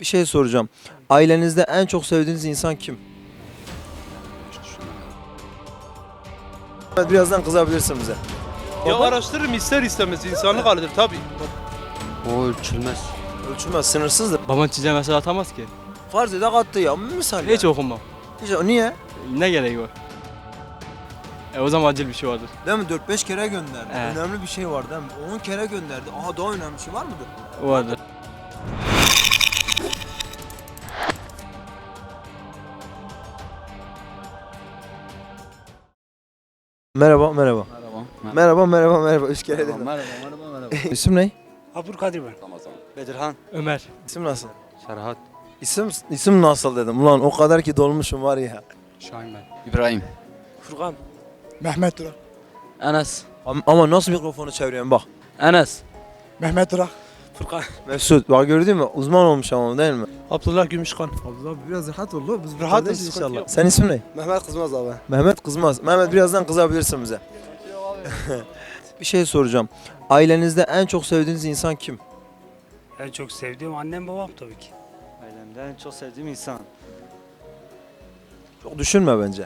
Bir şey soracağım. Ailenizde en çok sevdiğiniz insan kim? Evet, birazdan kızabilirsin bize. Ya araştırırım ister istemez insanlık halidir tabii. O ölçülmez. Ölçülmez, sınırsızdır. Babam çiçeğe mesaj atamaz ki. Farz ede attı ya. Misal Hiç ya. okumam. Hiç Niye? Ne gereği var? E o zaman acil bir şey vardır. Değil mi? 4-5 kere gönderdi. Evet. Önemli bir şey var değil mi? 10 kere gönderdi. Aha daha önemli bir şey var mıdır? Vardır. Merhaba, merhaba. Merhaba. Merhaba, merhaba, merhaba. Üç kere dedim. merhaba, merhaba, merhaba. İsim ne? Abdülkadir ben. Ramazan. Bedirhan. Ömer. İsim nasıl? Serhat. İsim, isim nasıl dedim. Ulan o kadar ki dolmuşum var ya. Şahin ben. İbrahim. Furkan. Mehmet Durak. Enes. Am- Ama nasıl mikrofonu çeviriyorum bak. Enes. Mehmet Durak. Furkan. Mesut bak gördün mü? Uzman olmuş ama değil mi? Abdullah Gümüşkan. Abdullah biraz rahat ol lan. Biz Rahatız, inşallah. yok. Sen ismin ne? Mehmet Kızmaz abi. Mehmet kızmaz. Mehmet birazdan kızabilirsin bize. bir şey soracağım. Ailenizde en çok sevdiğiniz insan kim? En çok sevdiğim annem babam tabii ki. Ailemde en çok sevdiğim insan. Çok düşünme bence.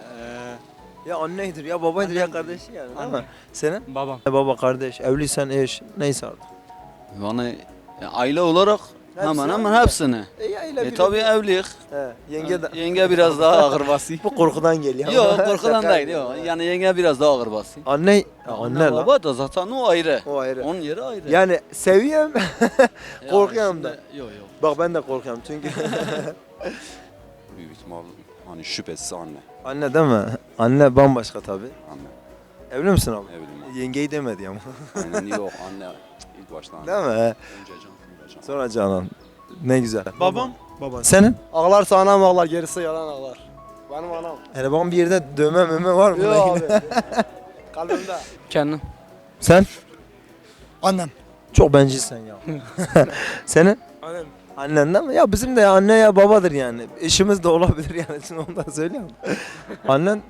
Ee, Ya anneydir ya babaydır ya kardeşi yani değil mi? Anne. Senin? babam. Baba kardeş, evliysen eş, neyse artık. Yani e, aile olarak hemen hemen hepsini. E, ya E tabi evlilik. He, yenge de Yenge biraz daha ağır bası. bu korkudan geliyor. yok korkudan Şaka değil yok. Yani yenge biraz daha ağır bası. Anne, ya anne lan. baba da zaten o ayrı. O ayrı. Onun yeri ayrı. Yani seviyorum. Yani korkuyorum şimdi- da. Yok yok. Bak ben de korkuyorum çünkü. Büyük ihtimal hani şüphesiz anne. anne değil mi? Anne bambaşka tabii. Anne. Evli misin abi? Ben. Yengeyi demedi ama. Aynen yok anne. ilk başta anne. değil mi? Önce can sonra can. Sonra Canan. Ne güzel. Babam. Baban. Senin? Ağlarsa anam ağlar, gerisi yalan ağlar. Benim anam. Hele bakalım bir yerde dövme möme var mı? Yok abi. Kalbimde. Kendim. Sen? Annem. Çok bencilsen ya. Senin? Annem. Annen değil mi? Ya bizim de ya anne ya babadır yani. Eşimiz de olabilir yani. Şimdi onu da söyleyeyim. Annen,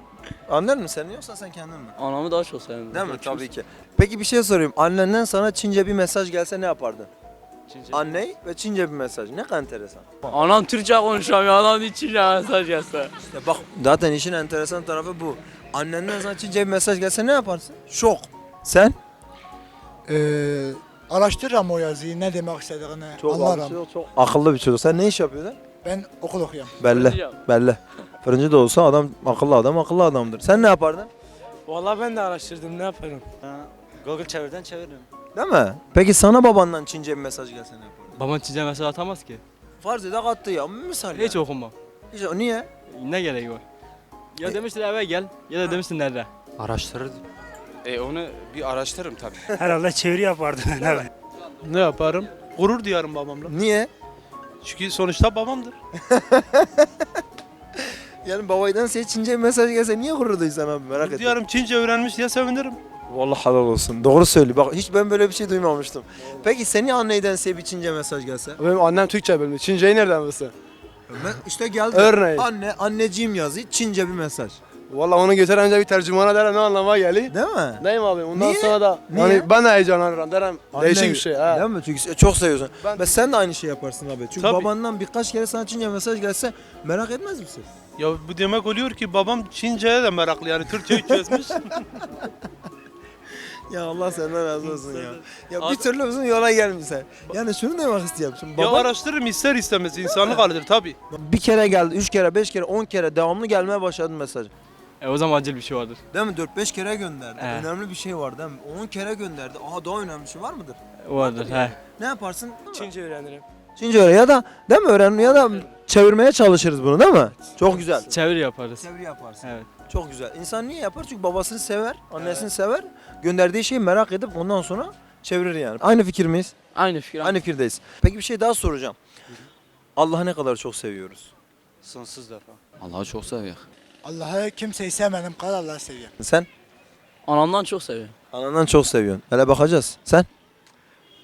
annen mi senin yoksa sen kendin mi? Anamı daha çok seviyorum. Değil mi? Tabii ki. Peki bir şey sorayım. Annenden sana Çince bir mesaj gelse ne yapardın? Anne ve Çince bir mesaj. Ne kadar enteresan. Anam Türkçe konuşamıyor. Anam için mesaj gelse. Ya bak zaten işin enteresan tarafı bu. Annenden sana Çince bir mesaj gelse ne yaparsın? Şok. Sen? Ee, araştırırım o yazıyı ne demek istediğini Çok anlarım. çok, çok akıllı bir çocuk. Sen ne iş yapıyordun? Ben okul okuyorum. Belli. Belli. Fırıncı da olsa adam akıllı adam akıllı adamdır. Sen ne yapardın? Vallahi ben de araştırdım ne yaparım. Google çevirden çeviririm. Değil mi? Peki sana babandan Çince bir mesaj gelse ne yapardın? Babam çiçeğe mesaj atamaz ki. Farz ede attı ya. Misal Hiç ya. okumam. Hiç Niye? Ne gereği var? Ya E- demiştir eve gel ya da demiştir nerede. Araştırırdım. E onu bir araştırırım tabii. Herhalde çeviri yapardım ben. Ne yaparım? Gurur duyarım babamla. Niye? Çünkü sonuçta babamdır. Yani babaydan size Çince mesaj gelse niye gurur duysan abi merak ettim. duyarım Çince öğrenmiş diye sevinirim. Vallahi halal olsun. Doğru söylüyor. Bak hiç ben böyle bir şey duymamıştım. Peki seni anneyden size bir Çince mesaj gelse? Benim annem Türkçe bilmiyor. Çinceyi nereden bilsin? Ben işte geldi. Örneğin. Anne, anneciğim yazı Çince bir mesaj. Vallahi onu götürünce bir tercümana derim ne anlama geliyor. Değil mi? Neyim abi? Ondan Niye? sonra da Niye? yani ben de heyecanlanırım derim. Değişik Anne- bir şey ha. Değil mi? Çünkü çok seviyorsun. Ben- Ve sen de aynı şey yaparsın abi. Çünkü Tabii. babandan birkaç kere sana Çince mesaj gelse merak etmez misin? Ya bu demek oluyor ki babam Çince'ye de meraklı yani Türkçeyi çözmüş. Ya Allah senden razı olsun ya. Ya bir Abi- türlü uzun yola gelmişsin. Yani şunu demek istiyorum. Şimdi ya baba araştırırım ister istemez insanlık halidir tabii. bir kere geldi, üç kere, beş kere, on kere devamlı gelmeye başladı mesaj. E o zaman acil bir şey vardır. Değil mi? 4-5 kere gönderdi. Evet. Önemli bir şey var değil mi? 10 kere gönderdi. Aha daha önemli bir şey var mıdır? Vardır he. Ne yaparsın? Çince öğrenirim. Çince öyle ya da değil mi öğren ya da çevirmeye çalışırız bunu değil mi? Çok güzel. Çevir yaparız. Çeviri yaparsın. Evet. Çok güzel. İnsan niye yapar? Çünkü babasını sever, annesini sever. Gönderdiği şeyi merak edip ondan sonra çevirir yani. Aynı fikir miyiz? Aynı fikir. Aynı fikirdeyiz. Peki bir şey daha soracağım. Allah'ı ne kadar çok seviyoruz? Sonsuz defa. Allah'ı çok seviyor. Allah'ı kimseyi sevmedim kadar Allah'ı seviyorum. Sen Anamdan çok seviyor. anandan çok seviyorsun. Hele bakacağız. Sen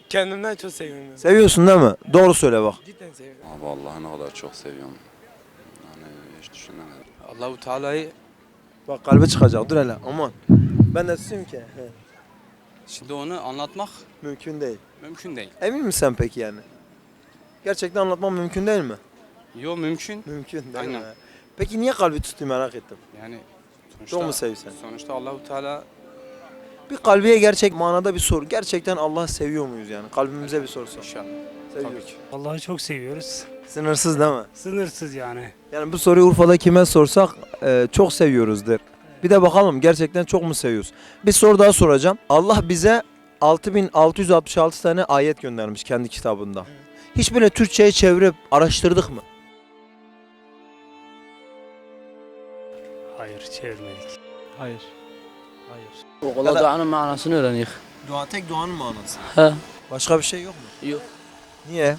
Kendimden çok seviyorum. seviyorsun değil mi? Doğru söyle bak. Cidden seviyorum. Abi Allah'ı ne kadar çok seviyorum. Yani hiç düşünemedim. Allahu Teala'yı Bak kalbi çıkacak. Dur hele. Aman. Ben de susayım ki. He. şimdi onu anlatmak Mümkün değil. mümkün değil. Emin misin sen peki yani? Gerçekten anlatmam mümkün değil mi? yo mümkün. Mümkün değil Aynen. mi? Peki niye kalbi tuttu merak ettim. Yani sonuçta, Çok mu sevsen? sonuçta Allahu Teala Bir kalbiye gerçek manada bir soru. Gerçekten Allah seviyor muyuz yani? Kalbimize bir soru sor. inşallah. Seviyoruz. Tabii ki. Allah'ı çok seviyoruz. Sınırsız değil mi? Sınırsız yani. Yani bu soruyu Urfa'da kime sorsak e, çok seviyoruz der. Bir de bakalım gerçekten çok mu seviyoruz? Bir soru daha soracağım. Allah bize 6666 tane ayet göndermiş kendi kitabında. Hiç böyle Türkçe'ye çevirip araştırdık mı? Hayır çevirmedik. Hayır. Hayır. Okula duanın manasını öğreniyor. Dua tek duanın manası. He. Başka bir şey yok mu? Yok. Niye?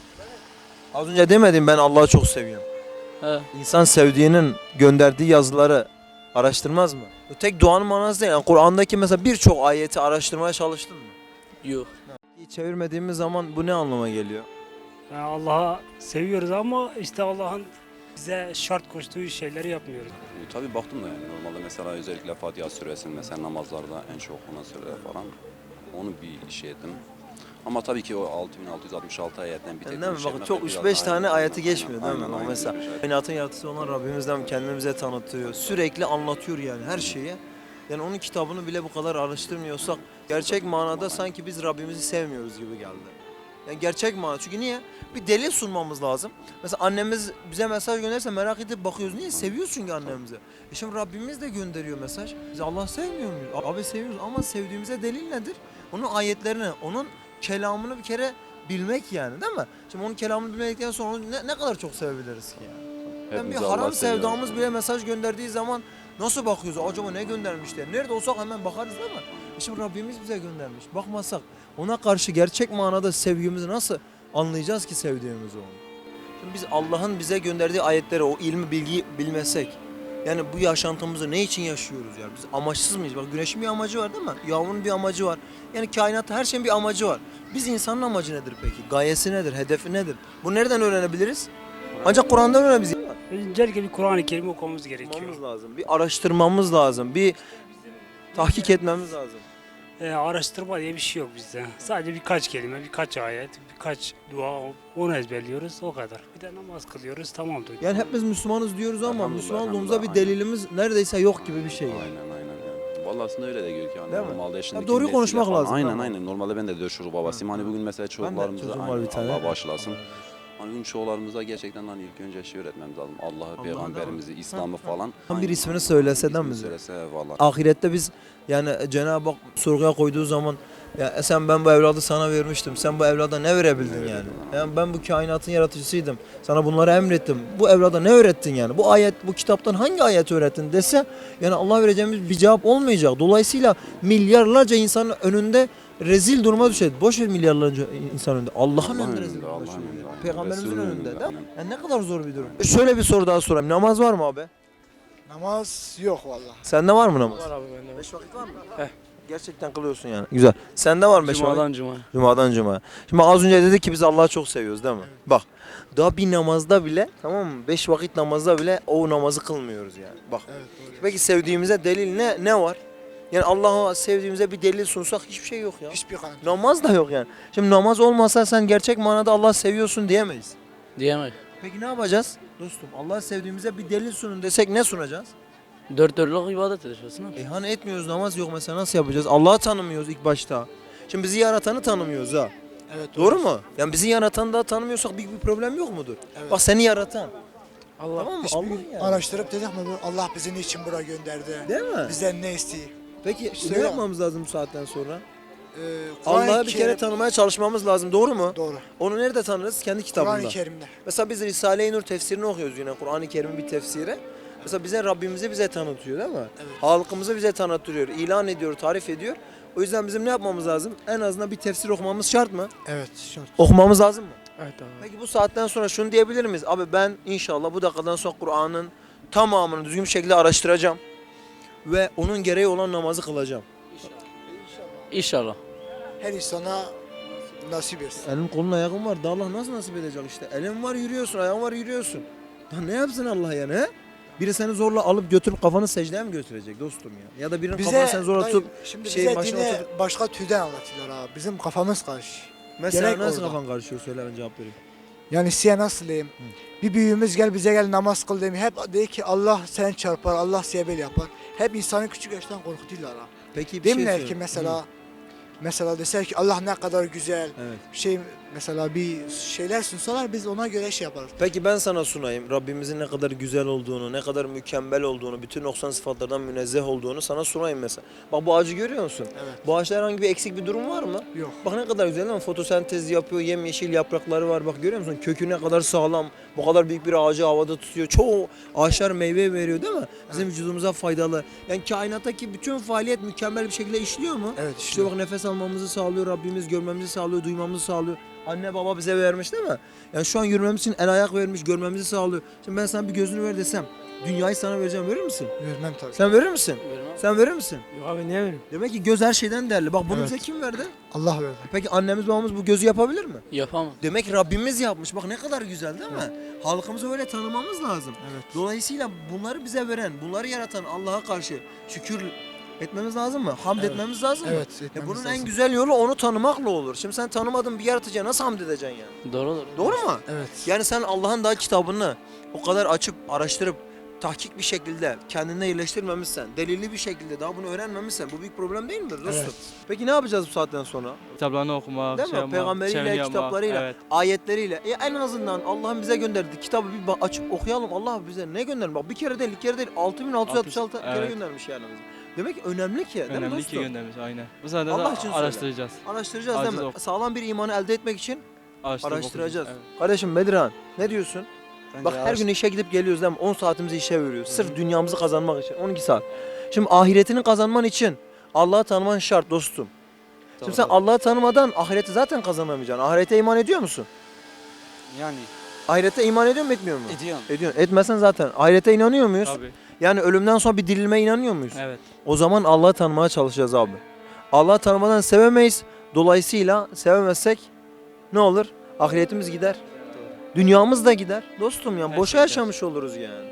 Az önce demedim ben Allah'ı çok seviyorum. He. İnsan sevdiğinin gönderdiği yazıları araştırmaz mı? Bu tek duanın manası değil. Yani Kur'an'daki mesela birçok ayeti araştırmaya çalıştın mı? Yok. Çevirmediğimiz zaman bu ne anlama geliyor? Yani Allah'ı seviyoruz ama işte Allah'ın bize şart koştuğu şeyleri yapmıyoruz. E, tabii baktım da yani normalde mesela özellikle Fatiha suresini mesela namazlarda en çok okunan sureler falan onu bir şey ettim. Ama tabii ki o 6666 ayetten bir tek Yani değil mi? bir şey çok biraz 3-5 daha- tane ayeti geçmiyor değil mi? aynen, O aynen, mesela kainatın yaratıcısı olan Rabbimizden kendimize tanıtıyor. Sürekli anlatıyor yani her şeyi. Yani onun kitabını bile bu kadar araştırmıyorsak gerçek manada sanki biz Rabbimizi sevmiyoruz gibi geldi. Yani gerçek mana. Çünkü niye? Bir delil sunmamız lazım. Mesela annemiz bize mesaj gönderirse merak edip bakıyoruz. Niye? Seviyoruz çünkü annemizi. E şimdi Rabbimiz de gönderiyor mesaj. Biz Allah sevmiyor muyuz? Abi seviyoruz ama sevdiğimize delil nedir? Onun ayetlerini, onun kelamını bir kere bilmek yani değil mi? Şimdi onun kelamını bilmedikten sonra onu ne, ne kadar çok sevebiliriz ki yani? Yani bir Hepimiz Allah haram seviyoruz. sevdamız bile mesaj gönderdiği zaman nasıl bakıyoruz? Acaba ne göndermişler? Nerede olsak hemen bakarız değil mi? E şimdi Rabbimiz bize göndermiş. Bakmasak ona karşı gerçek manada sevgimizi nasıl anlayacağız ki sevdiğimizi onu? Şimdi biz Allah'ın bize gönderdiği ayetleri, o ilmi, bilgiyi bilmesek yani bu yaşantımızı ne için yaşıyoruz yani? Biz amaçsız mıyız? Bak güneşin bir amacı var değil mi? Yağmurun bir amacı var. Yani kainatta her şeyin bir amacı var. Biz insanın amacı nedir peki? Gayesi nedir? Hedefi nedir? Bu nereden öğrenebiliriz? Ancak Kur'an'dan öğrenebiliriz. Öncelikle bir Kur'an-ı Kerim okumamız gerekiyor. Okumamız lazım. Bir araştırmamız lazım. Bir tahkik etmemiz lazım. Ee, araştırma diye bir şey yok bizde. Sadece birkaç kelime, birkaç ayet, birkaç dua onu ezberliyoruz o kadar. Bir de namaz kılıyoruz tamamdır. Yani hepimiz Müslümanız diyoruz ama Elhamdülillah, Müslümanlığımıza bir elhamdülillah, delilimiz neredeyse yok gibi bir şey yani. Aynen aynen. yani. Vallahi aslında öyle de görünüyor. Yani Değil mi? normalde şimdi doğruyu kim konuşmak lazım, Aynen tamam. aynen. Normalde ben de dört çocuk babasıyım. Hani bugün mesela çocuklarımıza çocuğum var aynen, bir tane. Allah başlasın. Hani bugün çoğularımıza gerçekten hani ilk önce şey öğretmemiz lazım. Allah'ı, peygamberimizi, İslam'ı falan. Tam bir ismini söylese değil mi? Söylese vallahi. Ahirette biz yani Cenab-ı Hak sorguya koyduğu zaman ya e sen ben bu evladı sana vermiştim. Sen bu evlada ne verebildin yani? Yani ben bu kainatın yaratıcısıydım. Sana bunları emrettim. Bu evlada ne öğrettin yani? Bu ayet bu kitaptan hangi ayet öğrettin dese yani Allah vereceğimiz bir cevap olmayacak. Dolayısıyla milyarlarca insanın önünde rezil duruma düşer. Boş ver milyarlarca insan önünde. Allah'ın Allah'ın önünde rezil duruma Peygamberimizin Resulünün önünde önünde, değil mi? aynen. Yani ne kadar zor bir durum. E şöyle bir soru daha sorayım. Namaz var mı abi? Namaz yok vallahi. Sende var mı namaz? Var abi bende. Beş vakit var mı? Heh. Gerçekten kılıyorsun yani. Güzel. Sende var mı beş vakit? Cuma'dan Cuma. Cuma'dan Cuma'ya. Şimdi az önce dedik ki biz Allah'ı çok seviyoruz değil mi? Bak daha bir namazda bile tamam mı? Beş vakit namazda bile o namazı kılmıyoruz yani. Bak. Evet doğru. Peki sevdiğimize delil ne ne var? Yani Allah'a sevdiğimize bir delil sunsak hiçbir şey yok ya. Hiçbir kanıt. Namaz da yok yani. Şimdi namaz olmasa sen gerçek manada Allah'ı seviyorsun diyemeyiz. Diyemek. Peki ne yapacağız? Dostum Allah'ı sevdiğimize bir delil sunun desek ne sunacağız? Dört dörtlük ibadet abi. E hani etmiyoruz namaz yok mesela nasıl yapacağız? Allah'ı tanımıyoruz ilk başta. Şimdi bizi yaratanı tanımıyoruz ha. Evet Doğru mu? Yani bizi yaratan da tanımıyorsak büyük bir problem yok mudur? Evet. Bak seni yaratan. Allah Tamam mı? Allah yani. Araştırıp dedik mi bu Allah bizi niçin buraya gönderdi? Değil mi? Bizden ne istiyor? Peki ne ya. yapmamız lazım bu saatten sonra? Ee, Allah'ı bir kere tanımaya çalışmamız lazım. Doğru mu? Doğru. Onu nerede tanırız? Kendi kitabında. Kur'an-ı Kerim'de. Mesela biz Risale-i Nur tefsirini okuyoruz yine. Kur'an-ı Kerim'in bir tefsiri. Mesela bize Rabbimizi bize tanıtıyor değil mi? Evet. Halkımızı bize tanıtıyor, ilan ediyor, tarif ediyor. O yüzden bizim ne yapmamız lazım? En azından bir tefsir okumamız şart mı? Evet şart. Okumamız lazım mı? Evet abi. Peki bu saatten sonra şunu diyebilir miyiz? Abi ben inşallah bu dakikadan sonra Kur'an'ın tamamını düzgün bir şekilde araştıracağım. Ve onun gereği olan namazı kılacağım. İnşallah. Her insana nasip etsin. Elin kolun ayağın var. Da Allah nasıl nasip edecek işte. Elin var yürüyorsun, ayağın var yürüyorsun. Daha ne yapsın Allah yani he? Biri seni zorla alıp götürüp kafanı secdeye mi götürecek dostum ya? Ya da birinin kafanı sen zorla dayı, tutup şimdi şeyin bize başına dine oturup- başka türden anlatıyorlar abi. Bizim kafamız karış. mesela Gerek nasıl orada. kafan karışıyor söyle ben cevap vereyim. Yani size nasıl diyeyim? Bir büyüğümüz gel bize gel namaz kıl demiyor. Hep de ki Allah seni çarpar, Allah böyle yapar. Hep insanı küçük yaştan korkutuyorlar ha. Peki bir şey ki söyle. mesela mesela deser ki Allah ne kadar güzel. Evet. Şey mesela bir şeyler sunsalar biz ona göre şey yaparız. Peki ben sana sunayım. Rabbimizin ne kadar güzel olduğunu, ne kadar mükemmel olduğunu, bütün noksan sıfatlardan münezzeh olduğunu sana sunayım mesela. Bak bu ağacı görüyor musun? Evet. Bu ağaçta herhangi bir eksik bir durum var mı? Yok. Bak ne kadar güzel ama fotosentez yapıyor, yemyeşil yaprakları var. Bak görüyor musun? Kökü ne kadar sağlam. Bu kadar büyük bir ağacı havada tutuyor. Çoğu ağaçlar meyve veriyor değil mi? Bizim vücudumuza faydalı. Yani kainattaki bütün faaliyet mükemmel bir şekilde işliyor mu? Evet İşte işte. bak nefes almamızı sağlıyor, Rabbimiz görmemizi sağlıyor, duymamızı sağlıyor. Anne baba bize vermiş değil mi? Yani şu an yürümemiz için el ayak vermiş, görmemizi sağlıyor. Şimdi ben sana bir gözünü ver desem, dünyayı sana vereceğim verir misin? Vermem tabii. Sen verir misin? Sen verir misin? Yok abi niye vereyim? Demek ki göz her şeyden değerli. Bak bunu Evet. bize kim verdi? Allah verdi. Peki annemiz babamız bu gözü yapabilir mi? Yapamam. Demek ki Rabbimiz yapmış. Bak ne kadar güzel değil mi? Halkımızı öyle tanımamız lazım. Evet. Dolayısıyla bunları bize veren, bunları yaratan Allah'a karşı şükür etmemiz lazım mı? Hamd Evet. etmemiz lazım mı? Evet. Ya etmemiz bunun lazım. en güzel yolu onu tanımakla olur. Şimdi sen tanımadığın bir yaratıcıya nasıl hamd edeceksin yani? Doğru doğru. Doğru mu? Evet. Yani sen Allah'ın daha kitabını o kadar açıp araştırıp tahkik bir şekilde kendine yerleştirmemişsen, delilli bir şekilde daha bunu öğrenmemişsen bu büyük problem değil midir dostum? Evet. Peki ne yapacağız bu saatten sonra? Kitaplarını okumak, Değil mi? şey yapmak, Peygamberiyle, çeviri yapmak, kitaplarıyla. Evet. Ayetleriyle. E en azından Allah'ın bize gönderdiği kitabı bir açıp okuyalım. Allah bize ne göndermiş? Bak bir kere değil, iki kere değil. 6666 kere Evet. göndermiş yani bize. Demek ki önemli ki değil mi Önemli ki dostum? göndermiş aynen. Bu Allah de için söyle. araştıracağız. Araştıracağız Aciz değil mi? ok- Sağlam bir imanı elde etmek için Araştırıp araştıracağız. okuyacağız. Evet. Kardeşim Bedirhan ne diyorsun? Bak her gün işe gidip geliyoruz değil mi? 10 saatimizi işe veriyoruz. Sırf dünyamızı kazanmak için. 12 saat. Şimdi ahiretini kazanman için Allah'ı tanıman şart dostum. Şimdi sen Doğru. Allah'ı tanımadan ahireti zaten kazanamayacaksın. Ahirete iman ediyor musun? Yani Ahirete iman ediyor mu etmiyor mu? ediyorum. Ediyorsun. Etmezsen zaten. Ahirete inanıyor muyuz? Tabii. Yani ölümden sonra bir dirilmeye inanıyor muyuz? Evet. O zaman Allah'ı tanımaya çalışacağız abi. Allah'ı tanımadan sevemeyiz. Dolayısıyla sevemezsek ne olur? Ahiretimiz gider. Dünyamız da gider. Dostum ya Her boşa şey yaşamış oluruz yani.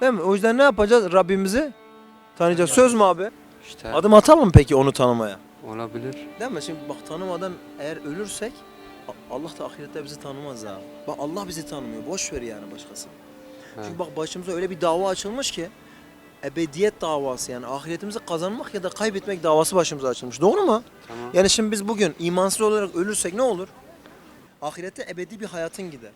Değil mi? O yüzden ne yapacağız? Rabbimizi tanıyacağız. Söz mü abi? İşte Adım atalım mı peki onu tanımaya? olabilir. Değil mi? Şimdi bak tanımadan eğer ölürsek Allah da ahirette bizi tanımaz abi. Bak Allah bizi tanımıyor. Boş ver yani başkası. He. Çünkü bak başımıza öyle bir dava açılmış ki ebediyet davası yani ahiretimizi kazanmak ya da kaybetmek davası başımıza açılmış. Doğru mu? Tamam. Yani şimdi biz bugün imansız olarak ölürsek ne olur? Ahirette ebedi bir hayatın gider.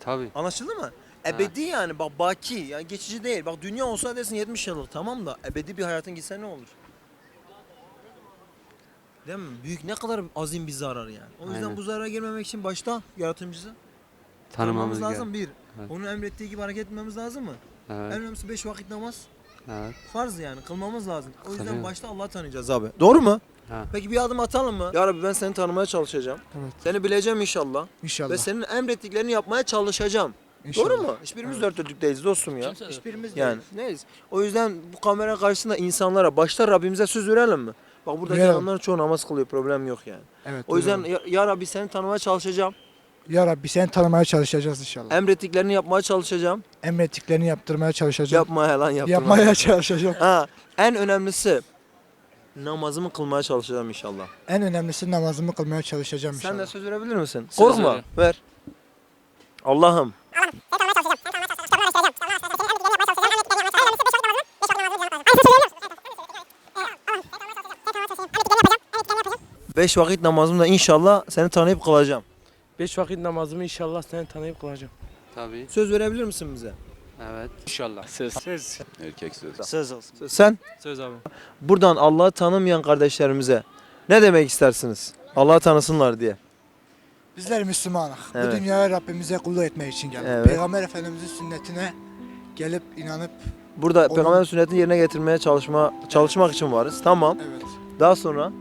Tabii. Anlaşıldı mı? Ebedi yani bak baki yani geçici değil. Bak dünya olsa desin 70 yıllık tamam da ebedi bir hayatın gitse ne olur? Değil mi? Büyük ne kadar azim bir zarar yani. O yüzden Aynen. bu zarara girmemek için başta yaratımcısı Tanımamız tanımamız lazım lazım. bir. Evet. Onun emrettiği gibi hareket etmemiz lazım mı? En Evet. önemlisi 5 vakit namaz. Evet. Farz yani kılmamız lazım. O yüzden Kılıyor. başta Allah'ı tanıyacağız abi. Doğru mu? Ha. Peki bir adım atalım mı? Ya Rabbi ben seni tanımaya çalışacağım. Evet. Seni bileceğim inşallah. İnşallah. Ve senin emrettiklerini yapmaya çalışacağım. İnşallah. Doğru mu? Hiçbirimiz dört dörtlük değiliz dostum ya. Hiçbirimiz Yani neyiz? O yüzden bu kamera karşısında insanlara başta Rabbimize söz verelim mi? Bak buradaki Verelim. adamların çoğu namaz kılıyor. Problem yok yani. Evet. O yüzden ya, ya Rabbi seni tanımaya çalışacağım. ya Rabbi seni tanımaya çalışacağız inşallah. Emrettiklerini yapmaya çalışacağım. Emrettiklerini yaptırmaya çalışacağım. Yapmaya lan yaptırmaya. Yapmaya çalışacağım. Ha, en önemlisi namazımı kılmaya çalışacağım inşallah. En önemlisi namazımı kılmaya çalışacağım Sen de inşallah. söz verebilir misin? Söz Korkma. veriyorum. Ver. Allah'ım. Beş vakit namazımda inşallah seni tanıyıp kılacağım. Beş vakit namazımı inşallah seni tanıyıp kılacağım. Tabii. Söz verebilir misin bize? Evet. İnşallah. Söz. Söz. Erkek sözü. Söz olsun. Sen Söz abi. buradan Allah'ı tanımayan kardeşlerimize ne demek istersiniz? Allah'ı tanısınlar diye. Bizler Müslümanız. Evet. Bu dünyaya Rabbimize kulluk etmek için geldik. Evet. Peygamber Efendimizin sünnetine gelip inanıp Burada Onun- peygamber sünnetini yerine getirmeye çalışma çalışmak için varız. Tamam. evet Daha sonra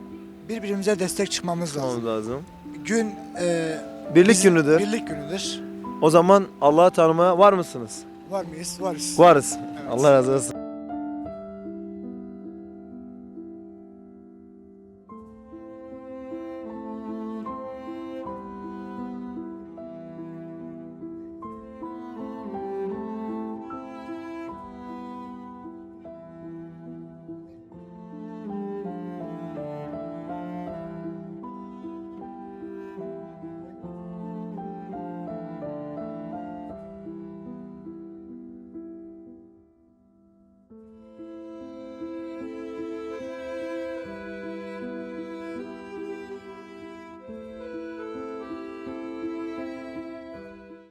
birbirimize destek çıkmamız lazım. Tamam lazım. Gün e, Birlik bizim- günüdür. Birlik günüdür. O zaman Allah'ı tanımaya var mısınız? Var mıyız? Varız. Varız. Allah razı olsun.